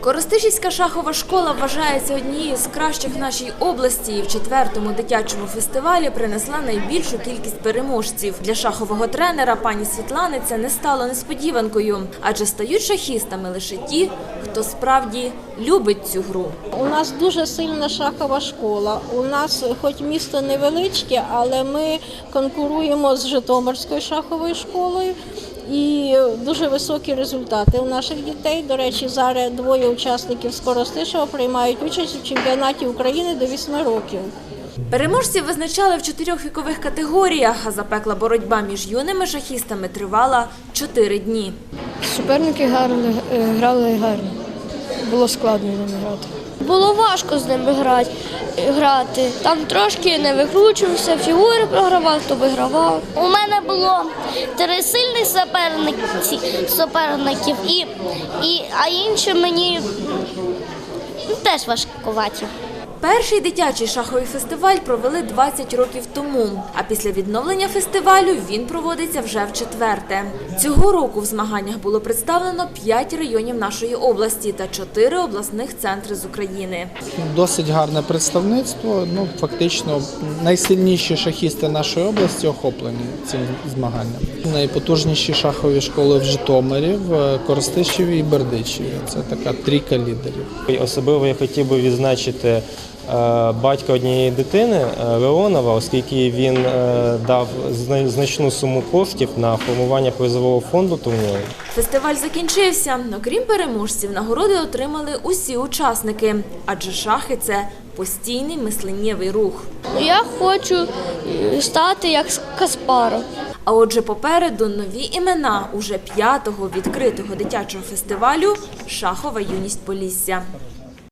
Коростишівська шахова школа вважається однією з кращих в нашій області і в четвертому дитячому фестивалі принесла найбільшу кількість переможців. Для шахового тренера пані Світлани це не стало несподіванкою, адже стають шахістами лише ті, хто справді любить цю гру. У нас дуже сильна шахова школа. У нас, хоч місто невеличке, але ми конкуруємо з Житомирською шаховою школою. І дуже високі результати у наших дітей. До речі, зараз двоє учасників Скоростишева приймають участь у чемпіонаті України до 8 років. Переможців визначали в чотирьох вікових категоріях, а запекла боротьба між юними шахістами тривала чотири дні. Суперники гарно е, грали гарно. Було складно з ним грати. Було важко з ними грати. грати. Там трошки не викручувався, фігури програвав, то вигравав. У мене було три сильних суперники, суперників, і, і, а інші мені теж важкуваті. Перший дитячий шаховий фестиваль провели 20 років тому. А після відновлення фестивалю він проводиться вже в четверте. Цього року в змаганнях було представлено 5 районів нашої області та 4 обласних центри з України. Досить гарне представництво. Ну фактично найсильніші шахісти нашої області охоплені цим змаганням. Найпотужніші шахові школи в Житомирі, в Коростишеві і Бердичеві. Це така трійка лідерів. Особливо я хотів би відзначити батька однієї дитини е, Леонова, оскільки він е, дав значну суму коштів на формування призового фонду турніру. Фестиваль закінчився. Окрім переможців, нагороди отримали усі учасники, адже шахи це постійний мисленнєвий рух. Я хочу е, стати як Каспаров. А отже, попереду нові імена уже п'ятого відкритого дитячого фестивалю Шахова юність Полісся.